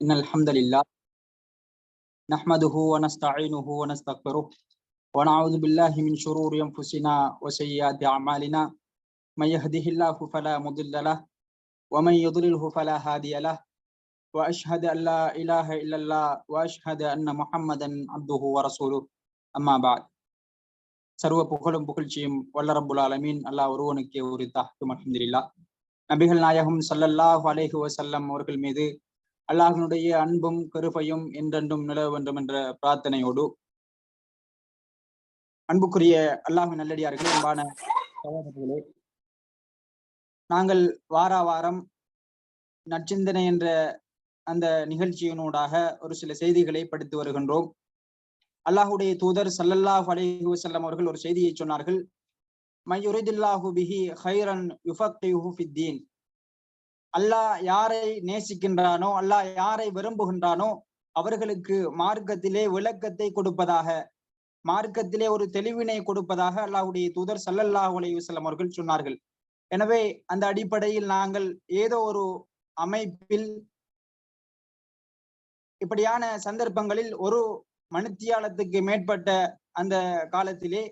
إن الحمد لله نحمده ونستعينه ونستغفره ونعوذ بالله من شرور أنفسنا وسيئات أعمالنا من يهده الله فلا مضل له ومن يضلله فلا هادي له وأشهد أن لا إله إلا الله وأشهد أن محمدا عبده ورسوله أما بعد சர்வ புகழும் புகழ்ச்சியும் வல்ல ரப்புல் ஆலமீன் அல்லாஹ் ஒருவனுக்கே உரித்தாகும் அல்ஹம்துலில்லாஹ் நபிகள் நாயகம் ஸல்லல்லாஹு அலைஹி வஸல்லம் அவர்கள் மீது அல்லாஹினுடைய அன்பும் கருபையும் என்றென்றும் நிலவ வேண்டும் என்ற பிரார்த்தனையோடு அன்புக்குரிய அல்லாஹின் நல்லடியார்களே அன்பான சகோதரர்களே நாங்கள் வார வாரம் நற்சிந்தனை என்ற அந்த நிகழ்ச்சியினூடாக ஒரு சில செய்திகளை படித்து வருகின்றோம். அல்லாஹுடைய தூதர் சல்லல்லாஹ் அலேஹு வஸல்லம் அவர்கள் ஒரு செய்தியை சொன்னார்கள் மையுரிதில்லாஹு பிஹி ஹைரன் யுஃபக்கிஹு அல்லாஹ் யாரை நேசிக்கின்றானோ அல்லாஹ் யாரை விரும்புகின்றானோ அவர்களுக்கு மார்க்கத்திலே விளக்கத்தை கொடுப்பதாக மார்க்கத்திலே ஒரு தெளிவினை கொடுப்பதாக அல்லாஹுடைய தூதர் சல்லல்லாஹ் அலைஹி அவர்கள் சொன்னார்கள். எனவே அந்த அடிப்படையில் நாங்கள் ஏதோ ஒரு அமைப்பில் இப்படியான சந்தர்ப்பங்களில் ஒரு மணித்தியாலத்துக்கு மேற்பட்ட அந்த காலத்திலே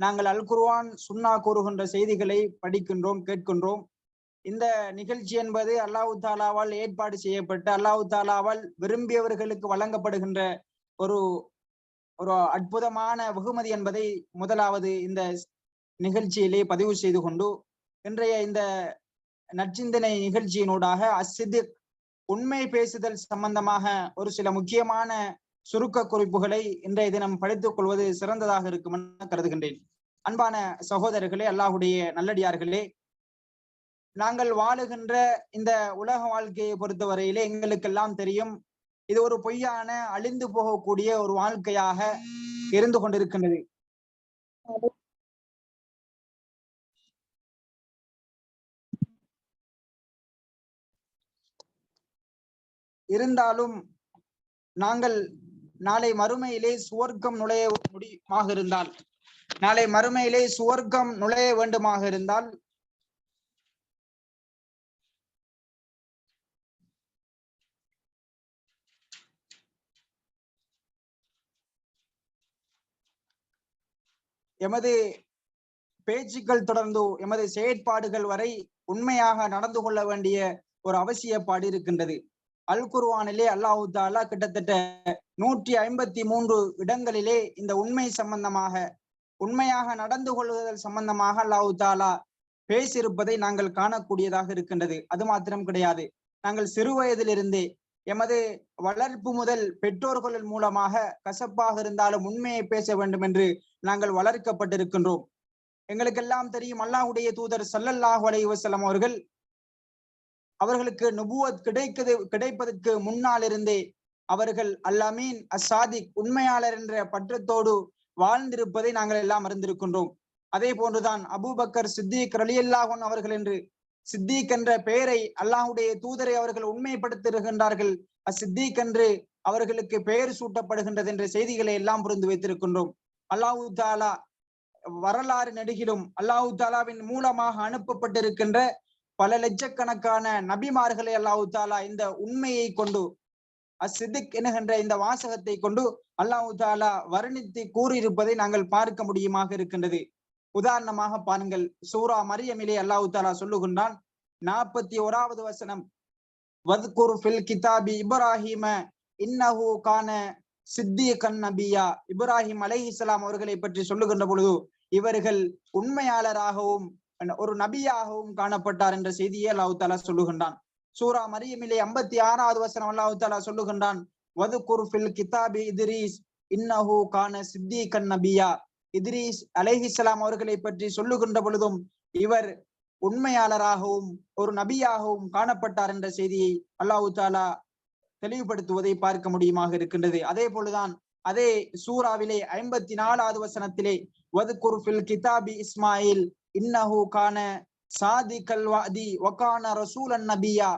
நாங்கள் அல் குர்ஆன் சுன்னா கூறுகின்ற செய்திகளை படிக்கின்றோம் கேட்கின்றோம். இந்த நிகழ்ச்சி என்பது அல்லாஹு தாலாவால் ஏற்பாடு செய்யப்பட்டு அல்லாஹு தாலாவால் விரும்பியவர்களுக்கு வழங்கப்படுகின்ற ஒரு ஒரு அற்புதமான வெகுமதி என்பதை முதலாவது இந்த நிகழ்ச்சியிலே பதிவு செய்து கொண்டு இன்றைய இந்த நற்சிந்தனை நிகழ்ச்சியினூடாக அசிது உண்மை பேசுதல் சம்பந்தமாக ஒரு சில முக்கியமான சுருக்க குறிப்புகளை இன்றைய தினம் படித்துக் கொள்வது சிறந்ததாக இருக்கும் என கருதுகின்றேன். அன்பான சகோதரர்களே அல்லாஹுடைய நல்லடியார்களே நாங்கள் வாழுகின்ற இந்த உலக வாழ்க்கையை பொறுத்தவரையிலே எங்களுக்கெல்லாம் தெரியும் இது ஒரு பொய்யான அழிந்து போகக்கூடிய ஒரு வாழ்க்கையாக இருந்து கொண்டிருக்கின்றது. இருந்தாலும் நாங்கள் நாளை மறுமையிலே சுவர்க்கம் நுழைய முடியுமாக இருந்தால் நாளை மறுமையிலே சுவர்க்கம் நுழைய வேண்டுமாக இருந்தால் எமது பேச்சுக்கள் தொடர்ந்து எமது செயற்பாடுகள் வரை உண்மையாக நடந்து கொள்ள வேண்டிய ஒரு அவசியப்பாடு இருக்கின்றது. அல் குர்வானிலே அல்லாஹு தாலா கிட்டத்தட்ட நூற்றி ஐம்பத்தி மூன்று இடங்களிலே இந்த உண்மை சம்பந்தமாக உண்மையாக நடந்து கொள்வதல் சம்பந்தமாக அல்லாஹு தாலா பேசியிருப்பதை நாங்கள் காணக்கூடியதாக இருக்கின்றது. அது மாத்திரம் கிடையாது. நாங்கள் சிறு வயதிலிருந்தே எமது வளர்ப்பு முதல் பெற்றோர்கள் மூலமாக கசப்பாக இருந்தாலும் உண்மையை பேச வேண்டும் என்று நாங்கள் வளர்க்கப்பட்டிருக்கின்றோம். எங்களுக்கெல்லாம் தெரியும் அல்லாஹுடைய தூதர் சல்லல்லாஹ் அலைவசலம் அவர்கள் அவர்களுக்கு நுபுவத் கிடைக்கிறது கிடைப்பதற்கு முன்னால் இருந்தே அவர்கள் அல்லாமீன் அசாதிக் உண்மையாளர் என்ற பற்றத்தோடு வாழ்ந்திருப்பதை நாங்கள் எல்லாம் அறிந்திருக்கின்றோம். அதே போன்றுதான் அபூபக்கர் சித்திக் ரலியல்லாஹன் அவர்கள் என்று சித்திக் என்ற பெயரை அல்லாஹுடைய தூதரை அவர்கள் உண்மைப்படுத்திருக்கின்றார்கள் அசித்திக் என்று அவர்களுக்கு பெயர் சூட்டப்படுகின்றது என்ற செய்திகளை எல்லாம் புரிந்து வைத்திருக்கின்றோம். அல்லாஹு தாலா வரலாறு நெடுகிலும் அல்லாஹு தாலாவின் மூலமாக அனுப்பப்பட்டிருக்கின்ற பல லட்சக்கணக்கான நபிமார்களை அல்லாஹு தாலா இந்த உண்மையை கொண்டு அசித்திக் என்கின்ற இந்த வாசகத்தை கொண்டு அல்லாஹு தாலா வர்ணித்து கூறியிருப்பதை நாங்கள் பார்க்க முடியுமாக இருக்கின்றது. உதாரணமாக பாருங்கள் சூரா மரியமிலே அல்லாஹு தாலா சொல்லுகின்றான் நாற்பத்தி ஓராவது வசனம் வத்குர் ஃபில் கிதாபி இப்ராஹிம இன்னஹு கான சித்திகன் நபியா. இப்ராஹிம் அலை இஸ்லாம் அவர்களை பற்றி சொல்லுகின்ற பொழுது இவர்கள் உண்மையாளராகவும் ஒரு நபியாகவும் காணப்பட்டார் என்ற செய்தியை அல்லாஹு தாலா சொல்லுகின்றான். சூரா மரியமிலே ஐம்பத்தி ஆறாவது வசனம் அல்லாஹு தாலா சொல்லுகின்றான் வதுகுர் ஃபில் கிதாபி இதிரீஸ் இன்னஹு கான சித்திகன் நபியா. இத்ரீஸ் அலேஹிஸ்லாம் அவர்களை பற்றி சொல்லுகின்ற பொழுதும் இவர் உண்மையாளராகவும் ஒரு நபியாகவும் காணப்பட்டார் என்ற செய்தியை அல்லாஹு தாலா தெளிவுபடுத்துவதை பார்க்க முடியுமாக இருக்கின்றது. அதே போலதான் அதே சூறாவிலே ஐம்பத்தி நாலாவது வசனத்திலே வதுகுர் கிதாபி இஸ்மாயில் இன்னஹு கான சாதி கல்வாதி ஒகான ரசூலன் நபியா.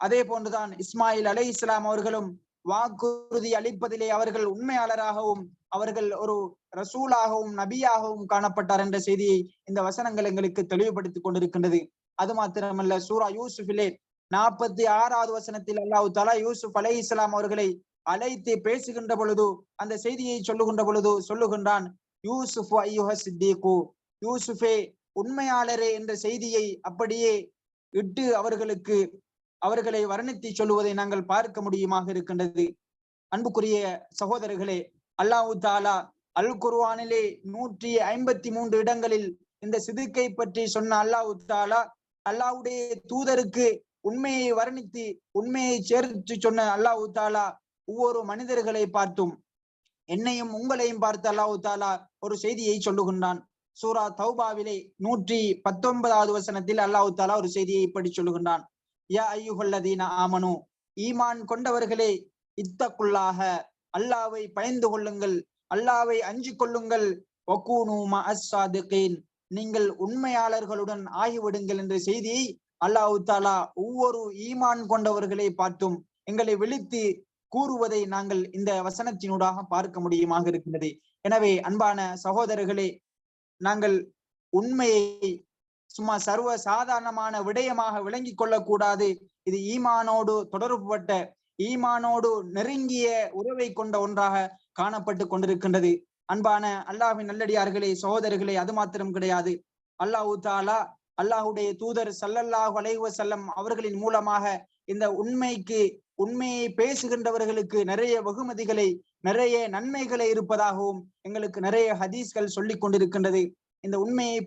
அதே போன்றுதான் இஸ்மாயில் அலை இஸ்லாம் அவர்களும் வாக்குறுதி அளிப்பதிலே அவர்கள் உண்மையாளராகவும் அவர்கள் ஒரு ரசூலாகவும் நபியாகவும் காணப்பட்டார் என்ற செய்தியை இந்த வசனங்கள் எங்களுக்கு தெளிவுபடுத்திக் கொண்டிருக்கின்றது. அது மாத்திரமல்ல சூரா யூசுஃபிலே நாற்பத்தி ஆறாவது வசனத்தில் அல்லாஹு தலா யூசுப் அலை இஸ்லாம் அவர்களை அழைத்து பேசுகின்ற பொழுது அந்த செய்தியை சொல்லுகின்ற பொழுது சொல்லுகின்றான் யூசுப் ஐயுஹ சித்திகு யூசுஃபே உண்மையாளரே என்ற செய்தியை அப்படியே இட்டு அவர்களுக்கு அவர்களை வர்ணித்து சொல்லுவதை நாங்கள் பார்க்க முடியுமாக இருக்கின்றது. அன்புக்குரிய சகோதரர்களே அல்லாஹு தாலா அல் குர்வானிலே நூற்றி ஐம்பத்தி மூன்று இடங்களில் இந்த சிதுக்கை பற்றி சொன்ன அல்லாஹு தாலா அல்லாவுடைய தூதருக்கு உண்மையை வர்ணித்து உண்மையை சேர்த்து சொன்ன அல்லாஹு தாலா ஒவ்வொரு மனிதர்களை பார்த்தும். என்னையும் உங்களையும் பார்த்து அல்லாஹு தாலா ஒரு செய்தியை சொல்லுகின்றான். சூரா தௌபாவிலே நூற்றி பத்தொன்பதாவது வசனத்தில் அல்லாஹு தாலா ஒரு செய்தியை இப்படி சொல்லுகின்றான். யா ஐயுகல்லதீன ஆமனு. ஈமான் கொண்டவர்களே இத்தக்குள்ளாக அல்லாவை பயந்து கொள்ளுங்கள். அல்லாவை அஞ்சு கொள்ளுங்கள். நீங்கள் உண்மையாளர்களுடன் ஆகிவிடுங்கள் என்ற செய்தியை அல்லாஹு தாலா ஒவ்வொரு ஈமான் கொண்டவர்களை பார்த்தும் எங்களை விழித்து கூறுவதை நாங்கள் இந்த வசனத்தினூடாக பார்க்க முடியுமாக இருக்கின்றது. எனவே அன்பான சகோதரர்களே நாங்கள் உண்மையை சும்மா சர்வ சாதாரணமான விடயமாக விளங்கி கொள்ளக்கூடாது. இது ஈமானோடு தொடர்புபட்ட ஈமானோடு நெருங்கிய உறவை கொண்ட ஒன்றாக காணப்பட்டு கொண்டிருக்கின்றது. அன்பான அல்லாஹின் நல்லடியார்களே சகோதரர்களே அது மாத்திரம் கிடையாது. அல்லாஹு தாலா அல்லாஹுடைய தூதர் சல்லல்லாஹு அலைஹு செல்லம் அவர்களின் மூலமாக இந்த உண்மைக்கு உண்மையை பேசுகின்றவர்களுக்கு நிறைய வெகுமதிகளை நிறைய நன்மைகளை இருப்பதாகவும் எங்களுக்கு நிறைய ஹதீஸ்கள் சொல்லிக் கொண்டிருக்கின்றது. இந்த உண்மையை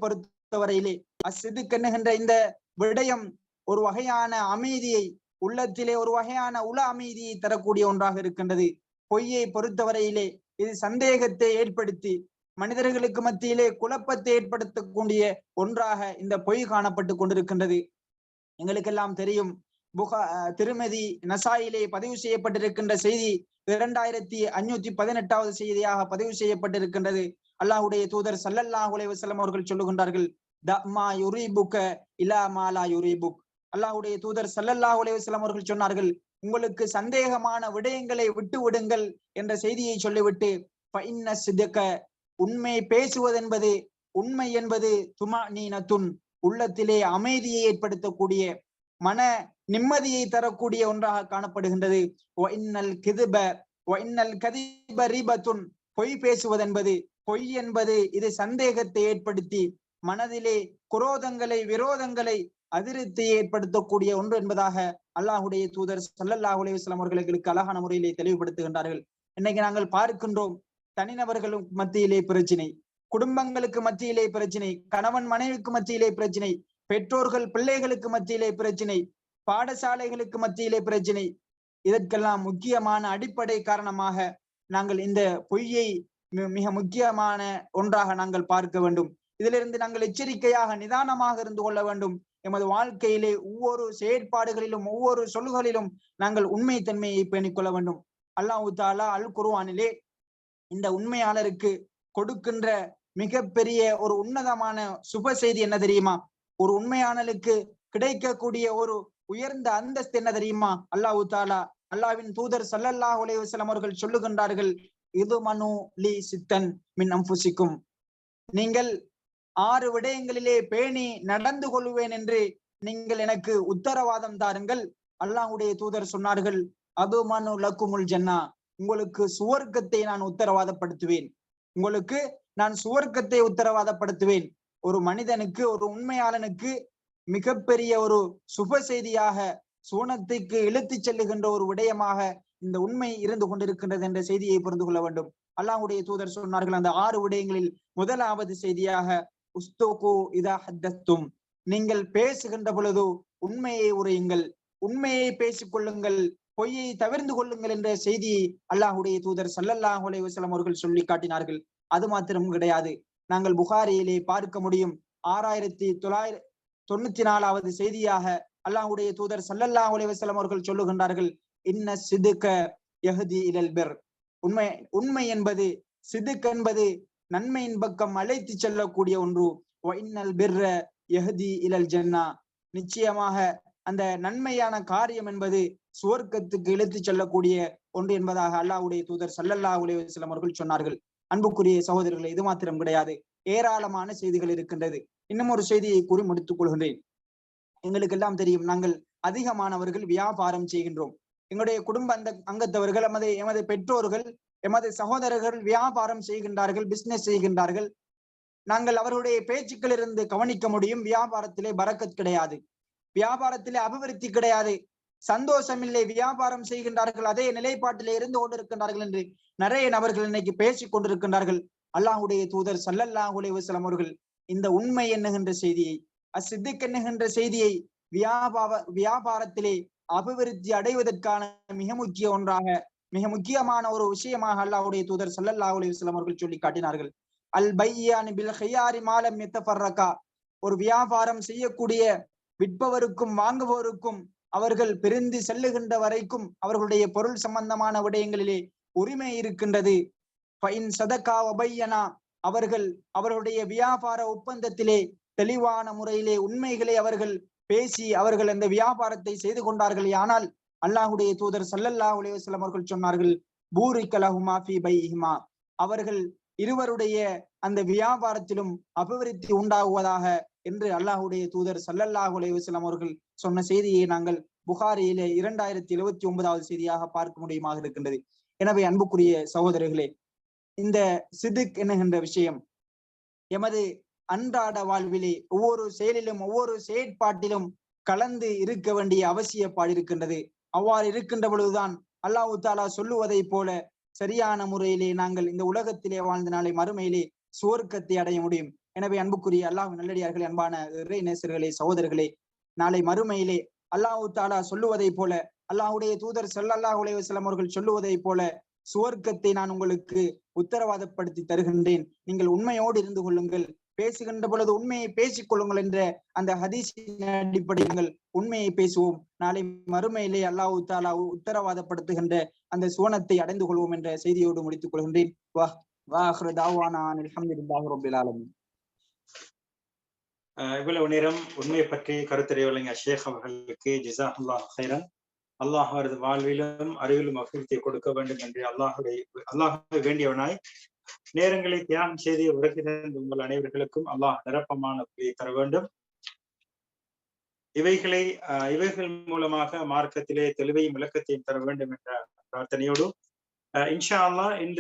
பொறுத்தவரையிலே அசிதுக்கு என்னகின்ற இந்த விடயம் ஒரு வகையான அமைதியை உள்ளத்திலே ஒரு வகையான உல அமைதியை தரக்கூடிய ஒன்றாக இருக்கின்றது. பொய்யை பொறுத்தவரையிலே இது சந்தேகத்தை ஏற்படுத்தி மனிதர்களுக்கு மத்தியிலே குழப்பத்தை ஏற்படுத்தக்கூடிய ஒன்றாக இந்த பொய் காணப்பட்டு கொண்டிருக்கின்றது. எங்களுக்கெல்லாம் தெரியும் புகா திருமதி நசாயிலே பதிவு செய்யப்பட்டிருக்கின்ற செய்தி இரண்டாயிரத்தி அஞ்சூத்தி பதினெட்டாவது செய்தியாக பதிவு செய்யப்பட்டிருக்கின்றது. அல்லாஹுடைய தூதர் சல்லல்லாஹ் உலைவசல்லம் அவர்கள் சொல்லுகின்றார்கள் தமா யுரிபுக்க இலா மாலா யுரிபுக். அல்லாஹுடைய தூதர் சல்லல்லாஹ் உலைவசல்லம் அவர்கள் சொன்னார்கள் உங்களுக்கு சந்தேகமான விடயங்களை விட்டு விடுங்கள் என்ற செய்தியை சொல்லிவிட்டு பைன்ன சிதக்க உண்மை பேசுவதென்பது உண்மை என்பது துமா நீனத்துன் உள்ளத்திலே அமைதியை ஏற்படுத்தக்கூடிய மன நிம்மதியை தரக்கூடிய ஒன்றாக காணப்படுகின்றது. பொய் பேசுவதென்பது. பொய் என்பது இது சந்தேகத்தை ஏற்படுத்தி மனதிலே குரோதங்களை விரோதங்களை அதிருப்தி ஏற்படுத்தக்கூடிய ஒன்று என்பதாக அல்லாஹுடைய தூதர் சல்லல்லாஹு அலைவாஸ்லாம் அவர்களுக்கு அழகான முறையிலே தெளிவுபடுத்துகின்றார்கள். இன்னைக்கு நாங்கள் பார்க்கின்றோம் தனிநபர்களும் மத்தியிலே பிரச்சினை குடும்பங்களுக்கு மத்தியிலே பிரச்சினை கணவன் மனைவிக்கு மத்தியிலே பிரச்சினை பெற்றோர்கள் பிள்ளைகளுக்கு மத்தியிலே பிரச்சினை பாடசாலைகளுக்கு மத்தியிலே பிரச்சனை. இதற்கெல்லாம் முக்கியமான அடிப்படை காரணமாக நாங்கள் இந்த பொய்யை மிக முக்கியமான ஒன்றாக நாங்கள் பார்க்க வேண்டும். இதிலிருந்து நாங்கள் எச்சரிக்கையாக நிதானமாக இருந்து கொள்ள வேண்டும். எமது வாழ்க்கையிலே ஒவ்வொரு செயற்பாடுகளிலும் ஒவ்வொரு சொல்களிலும் நாங்கள் உண்மை தன்மையை பேணிக்கொள்ள வேண்டும். அல்லாஹு தாலா அல் குருவானிலே இந்த உண்மையாளருக்கு கொடுக்கின்ற மிகப்பெரிய ஒரு உன்னதமான சுப செய்தி என்ன தெரியுமா? ஒரு உண்மையானலுக்கு கிடைக்கக்கூடிய ஒரு உயர்ந்த அந்தஸ்து என்ன தெரியுமா? அல்லாஹு தாலா அல்லாவின் தூதர் சல்லல்லா உலேவசலம் அவர்கள் சொல்லுகின்றார்கள் இது மனு லி சித்தன் மின் அம்புசிக்கும் நீங்கள் ஆறு விடயங்களிலே பேணி நடந்து கொள்வேன் என்று நீங்கள் எனக்கு உத்தரவாதம் தாருங்கள். அல்லாஹுடைய தூதர் சொன்னார்கள் அது மனு லக்குமுல் ஜன்னா. உங்களுக்கு சுவர்க்கத்தை நான் உத்தரவாதப்படுத்துவேன். உங்களுக்கு நான் சுவர்க்கத்தை உத்தரவாதப்படுத்துவேன். ஒரு மனிதனுக்கு ஒரு உண்மையாளனுக்கு மிகப்பெரிய ஒரு சுப செய்தியாக சுவனத்துக்கு இழுத்து செல்லுகின்ற ஒரு விடயமாக இந்த உண்மை இருந்து கொண்டிருக்கின்றது என்ற செய்தியை புரிந்து கொள்ள வேண்டும். அல்லாஹுடைய தூதர் சொன்னார்கள் அந்த ஆறு விடயங்களில் முதலாவது செய்தியாக உஸ்தோகோ இதா ஹத்தத்தும் நீங்கள் பேசுகின்ற பொழுது உண்மையை உரையுங்கள் உண்மையை பேசிக் கொள்ளுங்கள் பொய்யை தவிர்ந்து கொள்ளுங்கள் என்ற செய்தியை அல்லாஹுடைய தூதர் சல்லல்லாஹ் அலைவசலம் அவர்கள் சொல்லி காட்டினார்கள். அது மாத்திரம் கிடையாது. நாங்கள் புகாரியிலே பார்க்க முடியும். ஆறாயிரத்தி தொள்ளாயிரத்தி தொண்ணூத்தி நாலாவது செய்தியாக அல்லாஹுடைய தூதர் சல்லல்லாஹ் உலைவசலம் அவர்கள் சொல்லுகின்றார்கள் இன்ன சிதுக்க எஹதி இலல்பெர் உண்மை உண்மை என்பது சிதுக் என்பது நன்மையின் பக்கம் அழைத்து செல்லக்கூடிய ஒன்று. இன்னல் பிர்ர எஹதி இலல் ஜன்னா. நிச்சயமாக அந்த நன்மையான காரியம் என்பது சுவர்க்கத்துக்கு இழுத்து செல்லக்கூடிய ஒன்று என்பதாக அல்லாஹுடைய தூதர் சல்லல்லா உலைவசலம் அவர்கள் சொன்னார்கள். அன்புக்குரிய சகோதரர்கள் இது மாத்திரம் கிடையாது. ஏராளமான செய்திகள் இருக்கின்றது. இன்னும் ஒரு செய்தியை கூறி முடித்துக் கொள்கின்றேன். எங்களுக்கு எல்லாம் தெரியும் நாங்கள் அதிகமானவர்கள் வியாபாரம் செய்கின்றோம். எங்களுடைய குடும்ப அந்த அங்கத்தவர்கள் எமது எமது பெற்றோர்கள் எமது சகோதரர்கள் வியாபாரம் செய்கின்றார்கள் பிசினஸ் செய்கின்றார்கள். நாங்கள் அவர்களுடைய பேச்சுக்கள் இருந்து கவனிக்க முடியும் வியாபாரத்திலே பறக்கத் கிடையாது. வியாபாரத்திலே அபிவிருத்தி கிடையாது. சந்தோஷமில்லை வியாபாரம் செய்கின்றார்கள் அதே நிலைப்பாட்டிலே இருந்து கொண்டிருக்கின்றார்கள் என்று நிறைய நபர்கள் இன்னைக்கு பேசிக் கொண்டிருக்கின்றார்கள். அல்லாஹுடைய தூதர் சல்லல்லாஹ் அலைஹி அவர்கள் இந்த உண்மை என்னகின்ற செய்தியை அசித்திக் என்னகின்ற செய்தியை வியாபார வியாபாரத்திலே அபிவிருத்தி அடைவதற்கான மிக முக்கிய ஒன்றாக மிக முக்கியமான ஒரு விஷயமாக அல்லாஹுடைய தூதர் சல்லல்லாஹு அலைஹி அவர்கள் சொல்லி காட்டினார்கள். அல் பையானி பில் ஹையாரி மாலம் எத்தஃபர்ரகா ஒரு வியாபாரம் செய்யக்கூடிய விற்பவருக்கும் வாங்குபவருக்கும் அவர்கள் பிரிந்து செல்லுகின்ற வரைக்கும் அவர்களுடைய பொருள் சம்பந்தமான விடயங்களிலே உரிமை இருக்கின்றது. ஃபைன் சதகா வபையனா அவர்கள் அவர்களுடைய வியாபார ஒப்பந்தத்திலே தெளிவான முறையிலே உண்மைகளை அவர்கள் பேசி அவர்கள் அந்த வியாபாரத்தை செய்து கொண்டார்கள் ஆனால் அல்லாஹுடைய தூதர் சல்லல்லா அலைஹி அவர்கள் சொன்னார்கள் பூரிக்கலஹுமா ஃபி பைஹிமா அவர்கள் இருவருடைய அந்த வியாபாரத்திலும் அபிவிருத்தி உண்டாகுவதாக என்று அல்லாஹுடைய தூதர் சல்லல்லாஹு அலைவசலம் அவர்கள் சொன்ன செய்தியை நாங்கள் புகாரியிலே இரண்டாயிரத்தி எழுவத்தி ஒன்பதாவது செய்தியாக பார்க்க முடியுமாக இருக்கின்றது. எனவே அன்புக்குரிய சகோதரர்களே இந்த சிதுக் என்னகின்ற விஷயம் எமது அன்றாட வாழ்விலே ஒவ்வொரு செயலிலும் ஒவ்வொரு செயற்பாட்டிலும் கலந்து இருக்க வேண்டிய அவசியப்பாடு இருக்கின்றது. அவ்வாறு இருக்கின்ற பொழுதுதான் அல்லாஹு தாலா சொல்லுவதை போல சரியான முறையிலே நாங்கள் இந்த உலகத்திலே வாழ்ந்த நாளை மறுமையிலே சுவர்க்கத்தை அடைய முடியும். எனவே அன்புக்குரிய அல்லாஹ் நல்லடியார்களே அன்பான நேசர்களே சகோதரர்களே நாளை மறுமையிலே அல்லாஹு தாலா சொல்லுவதை போல அல்லாஹுடைய தூதர் ஸல்லல்லாஹு உலகம் அவர்கள் சொல்லுவதை போல சுவர்க்கத்தை நான் உங்களுக்கு உத்தரவாதப்படுத்தி தருகின்றேன். நீங்கள் உண்மையோடு இருந்து கொள்ளுங்கள். பேசுகின்ற பொழுது உண்மையை பேசிக் கொள்ளுங்கள் என்ற அந்த ஹதீஸின் அடிப்படையில் உண்மையை பேசுவோம். நாளை மறுமையிலே அல்லாஹு தாலா உத்தரவாதப்படுத்துகின்ற அந்த சுவனத்தை அடைந்து கொள்வோம் என்ற செய்தியோடு முடித்துக் கொள்கின்றேன். வா வாஹ்ரு தாவானா அல்ஹம்துலில்லாஹி ரப்பில் இவ்வளவு நேரம் உண்மையை பற்றி கருத்துரை வழங்கிய ஷேக் அவர்களுக்கு ஜிசா அல்லாஹ் ஹைரன் அல்லாஹ் அவரது வாழ்விலும் அறிவிலும் அபிவிருத்தியை கொடுக்க வேண்டும் என்று அல்லாஹுடைய அல்லாஹ் வேண்டியவனாய் நேரங்களை தியானம் செய்து உறக்கி உங்கள் அனைவர்களுக்கும் அல்லாஹ் நிரப்பமான புரியை தர வேண்டும். இவைகளை இவைகள் மூலமாக மார்க்கத்திலே தெளிவையும் விளக்கத்தையும் தர வேண்டும் என்ற பிரார்த்தனையோடு இன்ஷா அல்லா இந்த